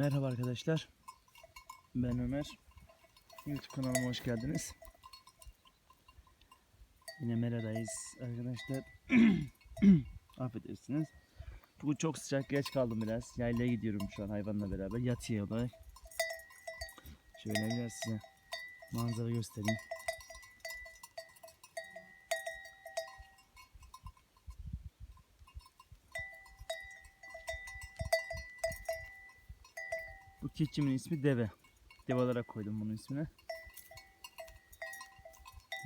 Merhaba arkadaşlar. Ben Ömer. YouTube kanalıma hoş geldiniz. Yine Mera'dayız arkadaşlar. Affedersiniz. Bugün çok sıcak geç kaldım biraz. Yaylaya gidiyorum şu an hayvanla beraber. Yatıya olay. Şöyle biraz size manzara göstereyim. Bu keçimin ismi Deve. Deve olarak koydum bunun ismini.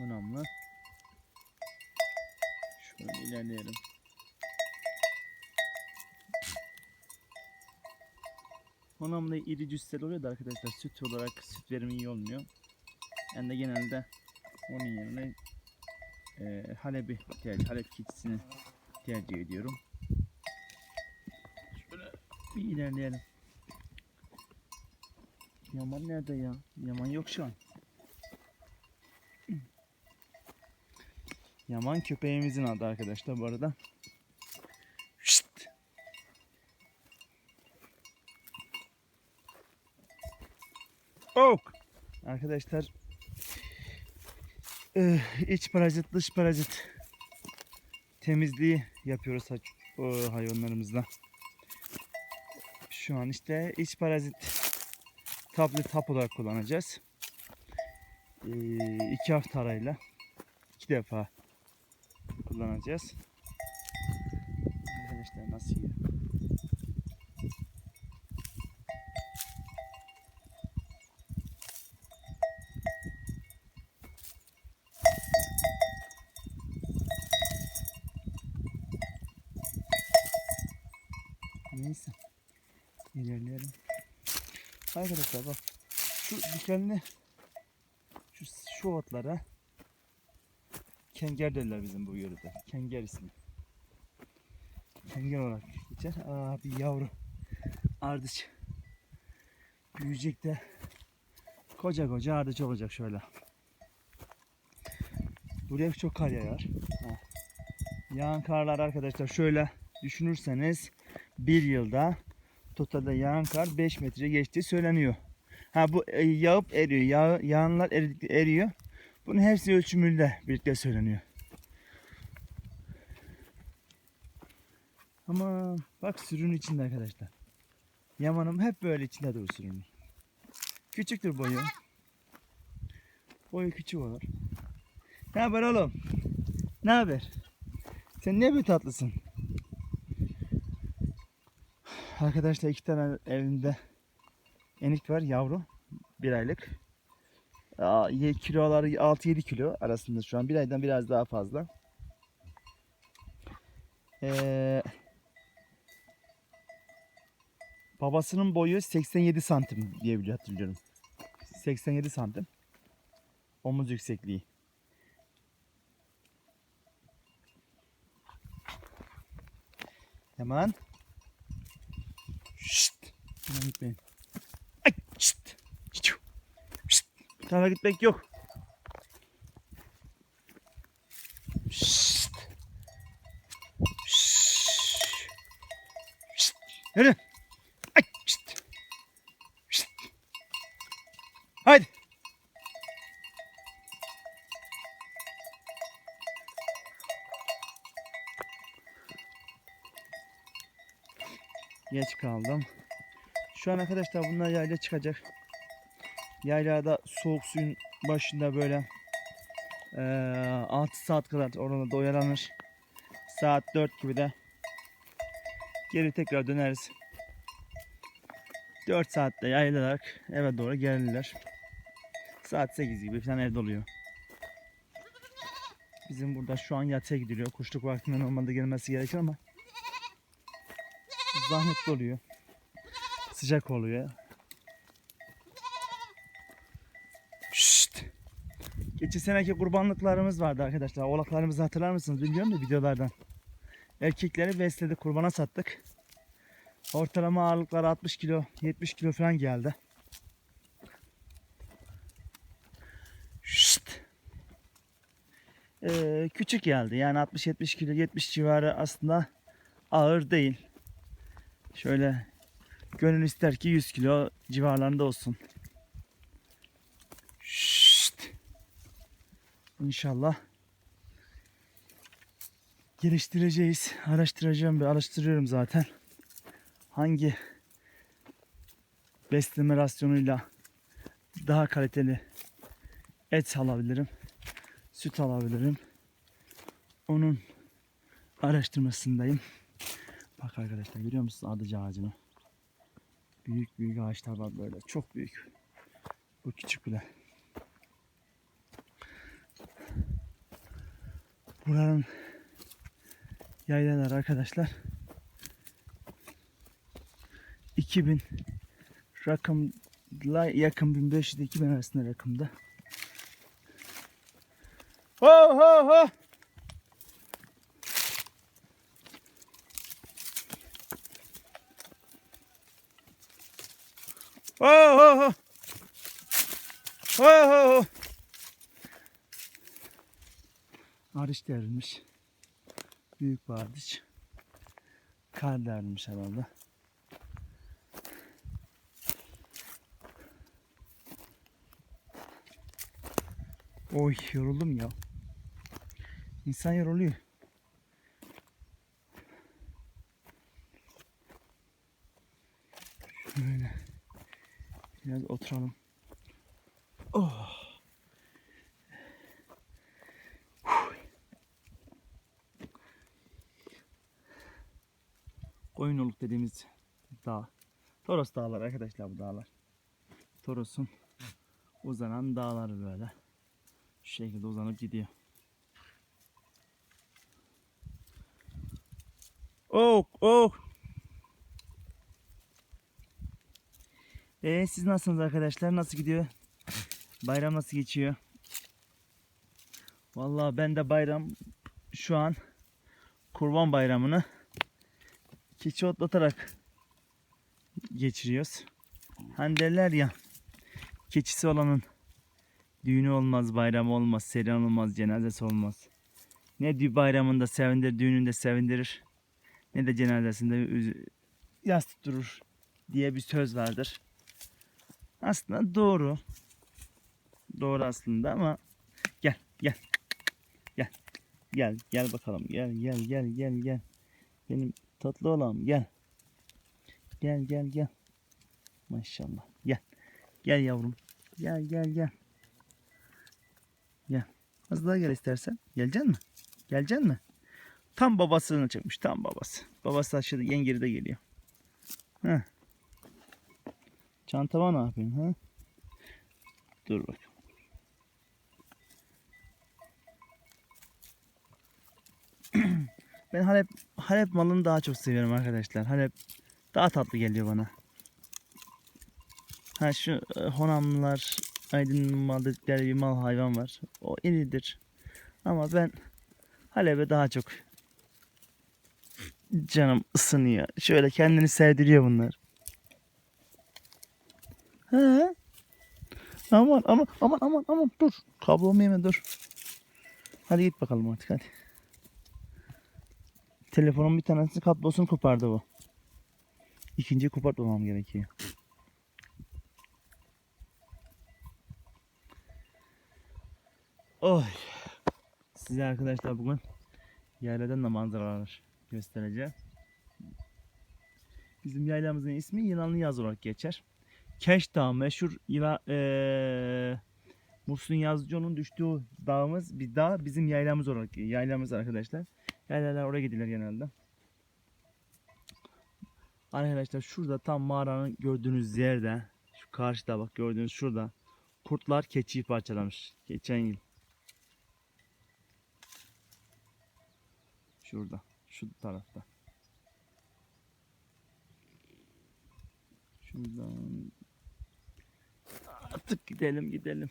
Önemli. Şöyle ilerleyelim. Onamda iri cüsseli oluyor da arkadaşlar süt olarak süt verimi iyi olmuyor. Ben de genelde onun yerine e, Halep'i tercih, Halep keçisini tercih ediyorum. Şöyle bir ilerleyelim. Yaman nerede ya? Yaman yok şu an. Yaman köpeğimizin adı arkadaşlar bu arada. Şşt. Ok. Arkadaşlar eh, iç parazit dış parazit temizliği yapıyoruz hayvanlarımızla. Şu an işte iç parazit tablet hap olarak kullanacağız. Ee, iki hafta arayla iki defa kullanacağız. Arkadaşlar nasıl yiyor? Neyse. İlerleyelim. Arkadaşlar bak şu dikenli şu, şu otlara kenger derler bizim bu yörede. Kenger ismi. Kenger olarak geçer. Aa bir yavru ardıç. Büyüyecek de koca koca ardıç olacak şöyle. Buraya çok kar yağar. Yağan karlar arkadaşlar şöyle düşünürseniz bir yılda totalde yağan kar 5 metre geçtiği söyleniyor. Ha bu e, yağıp eriyor. Yağ, yağanlar eridikçe eriyor. Bunun hepsi ölçümüyle birlikte söyleniyor. Ama bak sürünün içinde arkadaşlar. Yamanım hep böyle içinde durur sürünün. Küçüktür boyu. Boyu küçük olur. Ne haber oğlum? Ne haber? Sen ne bir tatlısın? Arkadaşlar iki tane evinde enik var yavru. Bir aylık. Kiloları 6-7 kilo arasında şu an. Bir aydan biraz daha fazla. Ee, babasının boyu 87 santim diye bile hatırlıyorum. 87 santim. Omuz yüksekliği. Hemen. Şşt. Hemen gitmeyin. Ay, şşt. Şşt. Şşt. Bu tarafa gitmek yok. Şşt. Şşt. Şşt. Yürü. Ay, şşt. Şşt. Haydi. Geç kaldım. Şu an arkadaşlar bunlar yayla çıkacak. Yaylada soğuk suyun başında böyle eee 6 saat kadar orada da oyalanır. Saat 4 gibi de geri tekrar döneriz. 4 saatte yayılarak eve doğru gelirler. Saat 8 gibi falan evde oluyor. Bizim burada şu an yatıya gidiliyor. Kuşluk vaktinde normalde gelmesi gerekir ama zahmetli oluyor. Sıcak oluyor. Şşt. Geçen seneki kurbanlıklarımız vardı arkadaşlar. Oğlaklarımızı hatırlar mısınız bilmiyorum da videolardan. Erkekleri besledik kurbana sattık. Ortalama ağırlıkları 60 kilo 70 kilo falan geldi. Şşt. Ee, küçük geldi yani 60-70 kilo 70 civarı aslında ağır değil. Şöyle Gönül ister ki 100 kilo civarlarında olsun. Şşt. İnşallah geliştireceğiz. Araştıracağım bir araştırıyorum zaten. Hangi besleme rasyonuyla daha kaliteli et alabilirim. Süt alabilirim. Onun araştırmasındayım. Bak arkadaşlar görüyor musunuz adıcı ağacını? Büyük büyük ağaçlar var böyle. Çok büyük. Bu küçük bile. Buranın yaylalar arkadaşlar 2000 rakamla yakın 1500 ile 2000 arasında rakamda. Ho ho. Ho ho ho. Ho ho ho. Arış derilmiş. Büyük arış. Kar derilmiş herhalde. Oy yoruldum ya. İnsan yoruluyor. Şöyle. Biraz oturalım. Oh. Huy. Koyunoluk dediğimiz dağ. Toros dağları arkadaşlar bu dağlar. Toros'un uzanan dağları böyle. Şu şekilde uzanıp gidiyor. Oh, oh. Ee, siz nasılsınız arkadaşlar? Nasıl gidiyor? Bayram nasıl geçiyor? Vallahi ben de bayram şu an Kurban Bayramı'nı keçi otlatarak geçiriyoruz. Hani derler ya keçisi olanın düğünü olmaz, bayramı olmaz, seyran olmaz, cenazesi olmaz. Ne bayramında sevindir, düğününde sevindirir. Ne de cenazesinde yas tutturur diye bir söz vardır. Aslında doğru. Doğru aslında ama gel gel. Gel. Gel gel bakalım. Gel gel gel gel gel. Benim tatlı oğlum gel. Gel gel gel. Maşallah. Gel. Gel yavrum. Gel gel gel. Gel. Az daha gel istersen. Geleceksin mi? Geleceksin mi? Tam babasını çekmiş. Tam babası. Babası aşağıda yengeri de geliyor. Heh. Çantama ne yapayım ha? Dur bak. ben Halep Halep malını daha çok seviyorum arkadaşlar. Halep daha tatlı geliyor bana. Ha şu e, Honamlılar Aydın mal bir mal hayvan var. O iridir. Ama ben Halep'e daha çok canım ısınıyor. Şöyle kendini sevdiriyor bunlar. He. Aman aman aman aman aman dur. Kablomu yeme dur. Hadi git bakalım artık hadi. Telefonun bir tanesini kablosunu kopardı bu. İkinciyi kopartmamam gerekiyor. Oy. Size arkadaşlar bugün yayladan da manzaralar göstereceğim. Bizim yaylamızın ismi Yılanlı Yaz olarak geçer. Keş Dağı meşhur yıla, eee Muhsin Yazıcıoğlu'nun düştüğü dağımız bir dağ bizim yaylamız olarak yaylamız arkadaşlar. Yaylalar oraya gidilir genelde. Arkadaşlar şurada tam mağaranın gördüğünüz yerde şu karşıda bak gördüğünüz şurada kurtlar keçiyi parçalamış geçen yıl. Şurada şu tarafta. Şuradan artık gidelim gidelim.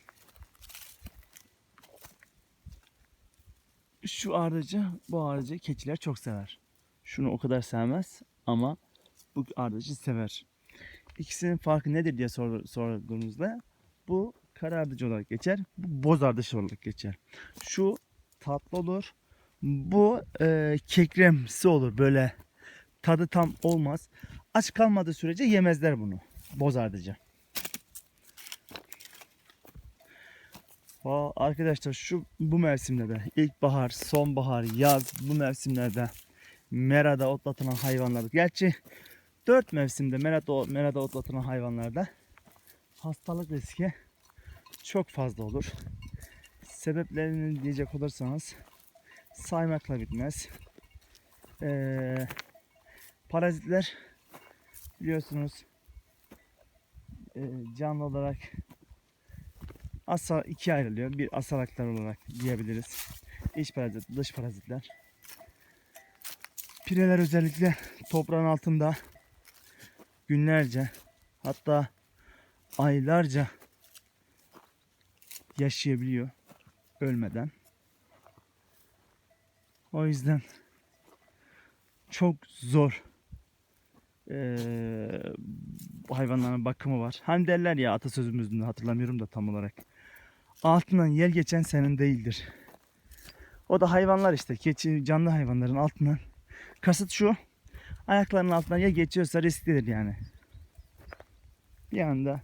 Şu arıcı bu arıcı keçiler çok sever. Şunu o kadar sevmez ama bu ardıcı sever. İkisinin farkı nedir diye sor, sorduğunuzda bu kara ardıcı olarak geçer. Bu boz ardıcı olarak geçer. Şu tatlı olur. Bu e, kekremsi olur böyle tadı tam olmaz. Aç kalmadığı sürece yemezler bunu. Bozardıcı. Aa, arkadaşlar şu bu mevsimlerde ilkbahar, sonbahar, yaz bu mevsimlerde merada otlatılan hayvanlar. Gerçi dört mevsimde merada, merada otlatılan hayvanlarda hastalık riski çok fazla olur. Sebeplerini diyecek olursanız saymakla bitmez. Ee, parazitler biliyorsunuz e, canlı olarak asa ikiye ayrılıyor. Bir asalaklar olarak diyebiliriz. İç parazit, dış parazitler. Pireler özellikle toprağın altında günlerce hatta aylarca yaşayabiliyor ölmeden. O yüzden çok zor eee hayvanların bakımı var. Hani derler ya atasözümüzde hatırlamıyorum da tam olarak. Altından yer geçen senin değildir. O da hayvanlar işte. Keçi, canlı hayvanların altından. Kasıt şu. Ayaklarının altından ya geçiyorsa risklidir yani. Bir anda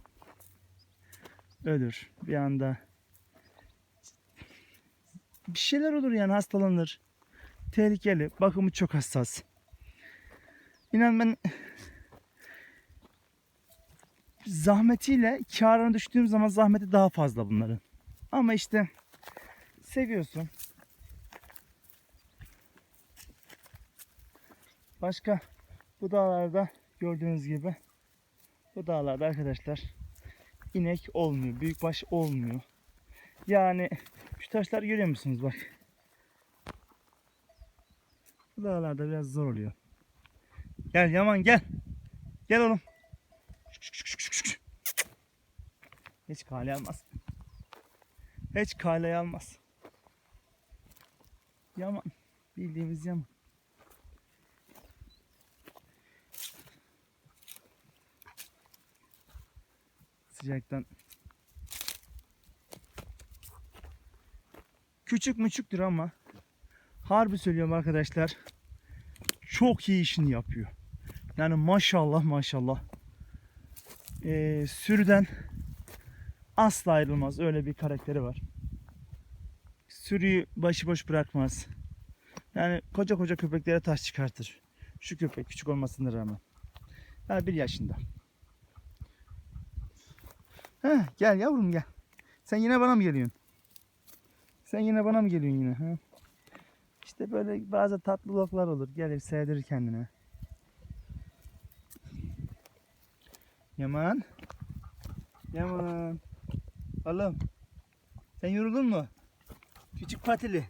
ölür. Bir anda bir şeyler olur yani hastalanır. Tehlikeli. Bakımı çok hassas. İnan ben zahmetiyle karına düştüğüm zaman zahmeti daha fazla bunların. Ama işte seviyorsun. Başka bu dağlarda gördüğünüz gibi bu dağlarda arkadaşlar inek olmuyor. Büyükbaş olmuyor. Yani şu taşlar görüyor musunuz bak. Bu dağlarda biraz zor oluyor. Gel Yaman gel. Gel oğlum. Hiç kale almaz. Hiç kale almaz. Yaman. Bildiğimiz yaman. Sıcaktan. Küçük müçüktür ama harbi söylüyorum arkadaşlar. Çok iyi işini yapıyor. Yani maşallah maşallah. Ee, sürüden asla ayrılmaz. Öyle bir karakteri var. Sürüyü başıboş bırakmaz. Yani koca koca köpeklere taş çıkartır. Şu köpek küçük olmasına rağmen. Yani bir yaşında. Heh, gel yavrum gel. Sen yine bana mı geliyorsun? Sen yine bana mı geliyorsun yine? Ha? İşte böyle bazı tatlı loklar olur. Gelir sevdirir kendine. Yaman. Yaman. Oğlum. Sen yoruldun mu? Küçük patili.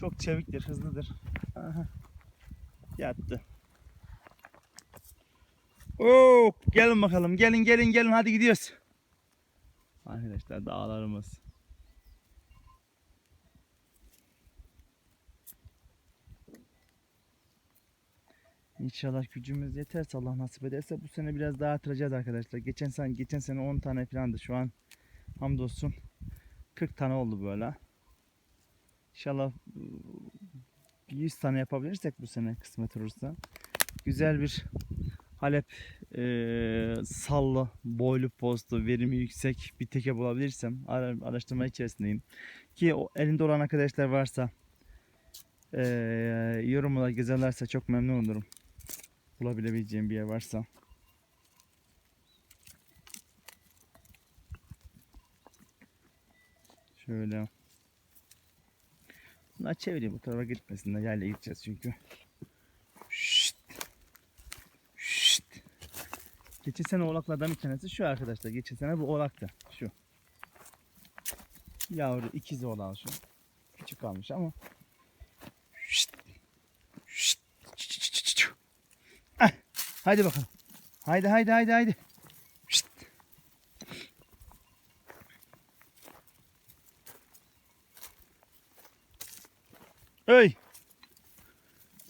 Çok çeviktir, hızlıdır. Aha. Yattı. Oo, gelin bakalım. Gelin gelin gelin hadi gidiyoruz. Arkadaşlar dağlarımız. İnşallah gücümüz yeterse Allah nasip ederse bu sene biraz daha artıracağız arkadaşlar. Geçen sene geçen sene 10 tane falandı. Şu an hamdolsun 40 tane oldu böyle. İnşallah ıı, 100 tane yapabilirsek bu sene kısmet olursa güzel bir Halep eee, sallı, boylu postu, verimi yüksek bir teke bulabilirsem ara- araştırma içerisindeyim. Ki o elinde olan arkadaşlar varsa eee yorumlar gezerlerse çok memnun olurum. Bulabilebileceğim bir yer varsa. Şöyle. Bunlar çevireyim bu tarafa gitmesinler. Yayla gideceğiz çünkü. Şşt. Şşt. Geçen sene oğlaklardan bir tanesi şu arkadaşlar. Geçen sene bu oğlaktı. Şu. Yavru ikiz oğlan şu. Küçük kalmış ama. Ah, Haydi bakalım. Haydi haydi haydi haydi. Hey.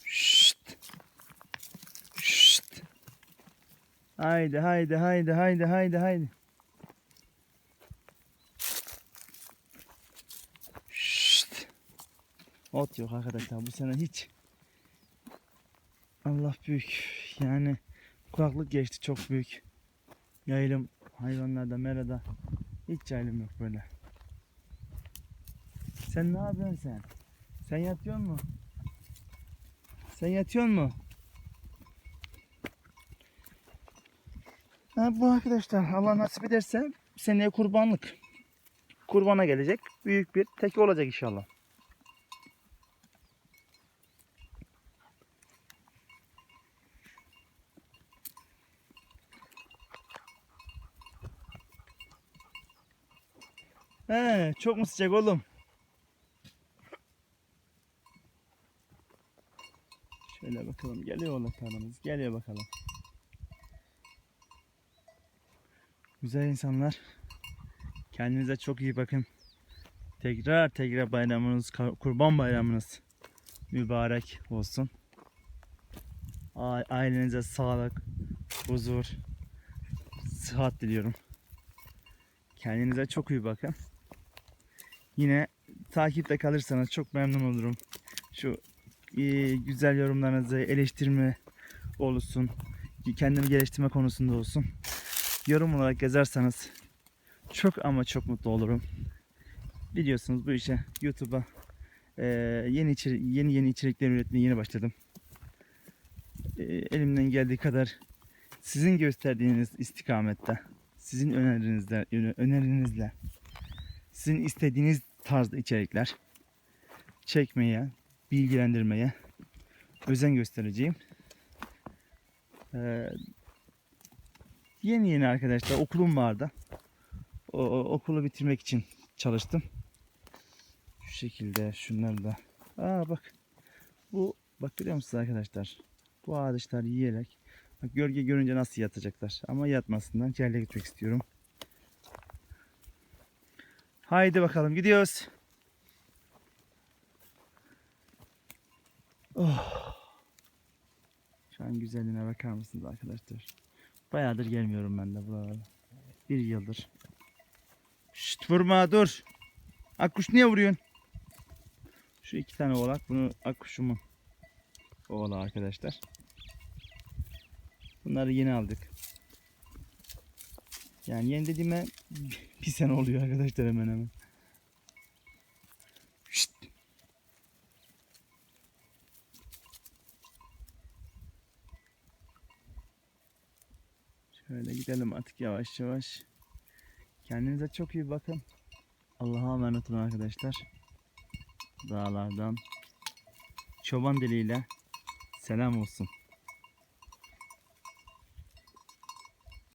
Şşt. Şşt. Haydi haydi haydi haydi haydi haydi. Şşt. Ot yok arkadaşlar bu sene hiç. Allah büyük. Yani Kuraklık geçti çok büyük. Yayılım hayvanlarda, merada hiç yayılım yok böyle. Sen ne yapıyorsun sen? Sen yatıyor mu? Sen yatıyor mu? Bu arkadaşlar Allah nasip ederse seneye kurbanlık. Kurbana gelecek. Büyük bir teki olacak inşallah. He, çok mu sıcak oğlum? Şöyle bakalım. Geliyor oğlaklarımız. Geliyor bakalım. Güzel insanlar. Kendinize çok iyi bakın. Tekrar tekrar bayramınız, kurban bayramınız mübarek olsun. Ailenize sağlık, huzur, sıhhat diliyorum. Kendinize çok iyi bakın. Yine takipte kalırsanız çok memnun olurum. Şu e, güzel yorumlarınızı eleştirme olsun. Kendimi geliştirme konusunda olsun. Yorum olarak yazarsanız çok ama çok mutlu olurum. Biliyorsunuz bu işe YouTube'a e, yeni içeri- yeni yeni içerikler üretmeye yeni başladım. E, elimden geldiği kadar sizin gösterdiğiniz istikamette, sizin önerinizle, önerinizle, sizin istediğiniz tarzda içerikler çekmeye, bilgilendirmeye özen göstereceğim. Ee, yeni yeni arkadaşlar okulum vardı. O, o- okulu bitirmek için çalıştım. Şu şekilde şunları da. Aa bak. Bu bak görüyor musunuz arkadaşlar? Bu ağaçlar yiyerek bak gölge görünce nasıl yatacaklar. Ama yatmasından yerle gitmek istiyorum. Haydi bakalım gidiyoruz. Oh. Şu an güzelliğine bakar mısınız arkadaşlar? Bayağıdır gelmiyorum ben de buralara. Bir yıldır. Şşt vurma dur. Akkuş niye vuruyorsun? Şu iki tane oğlak. Bunu akkuşumun oğlağı arkadaşlar. Bunları yeni aldık. Yani yeni dediğime bir sene oluyor arkadaşlar hemen hemen. Şöyle gidelim artık yavaş yavaş. Kendinize çok iyi bakın. Allah'a emanet olun arkadaşlar. Dağlardan çoban diliyle selam olsun.